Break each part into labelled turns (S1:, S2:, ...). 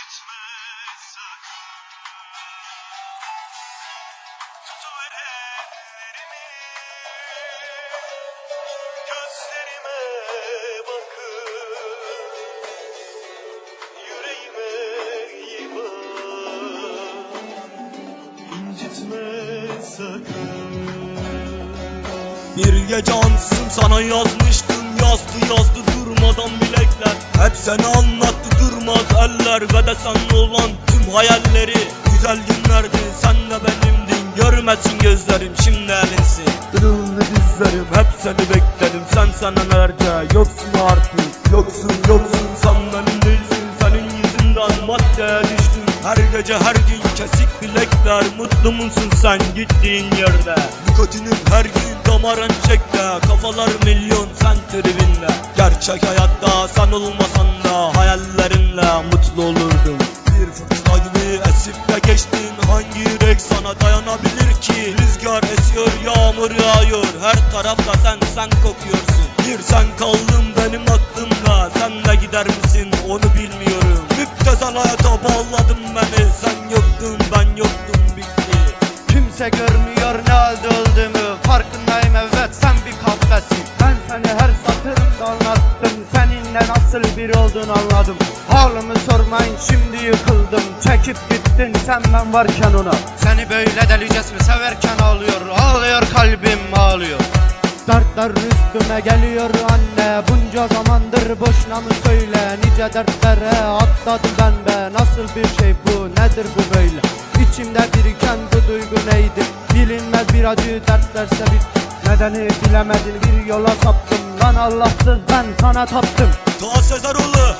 S1: It's mine. Bir gece ansın sana yazmıştım Yazdı yazdı durmadan bilekler. Hep seni anlattı durmaz eller Ve de sen olan tüm hayalleri. Güzel günlerdi sen de benimdin Görmesin gözlerim şimdi elinsin. Kırıldı dizlerim hep seni bekledim Sen senelerce yoksun artık Yoksun yoksun sen benim değilsin Senin yüzünden maddeye düştüm Her gece her gün kesik bilekler. Mutlu musun sen gittiğin yerde? Nikotinin her gün damarın çekte Kafalar milyon sen tribinde Gerçek hayatta sen olmasan da Hayallerinle mutlu olurdum. Bir fırtına gibi esip de geçtin. Hangi yürek sana dayanabilir ki? Rüzgar esiyor yağmur yağıyor. Her tarafta sen sen kokuyorsun. Bir sen kaldın benim aklımda. Sen de gider misin? Onu bilmiyorum Hayata bağladın beni. Sen yoktun ben yoktum bitti.
S2: Kimse görmüyor ne halde öldüğümü. Farkındayım evet sen bir kahvesin. Ben seni her satırımda anlattım. Seninle nasıl biri olduğunu anladım. Halımı sormayın şimdi yıkıldım. Çekip gittin sen ben varken ona. Seni böyle delicesine severken ağlıyor? Ağlıyor kalbim ağlıyor. Dertler üstüme geliyor anne. Bunca zamandır boşuna mı söyle Nice dertlere atladım ben be. Nasıl bir şey bu? Nedir bu böyle? İçimde biriken bu duygu neydi? Bilinmez bir acı dertler sebep Nedeni bilemedin. Bir yola saptım. Lan Allahsız ben sana taptım.
S1: Doğa Sezer oğlu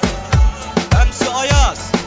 S1: Hemsi Ayaz.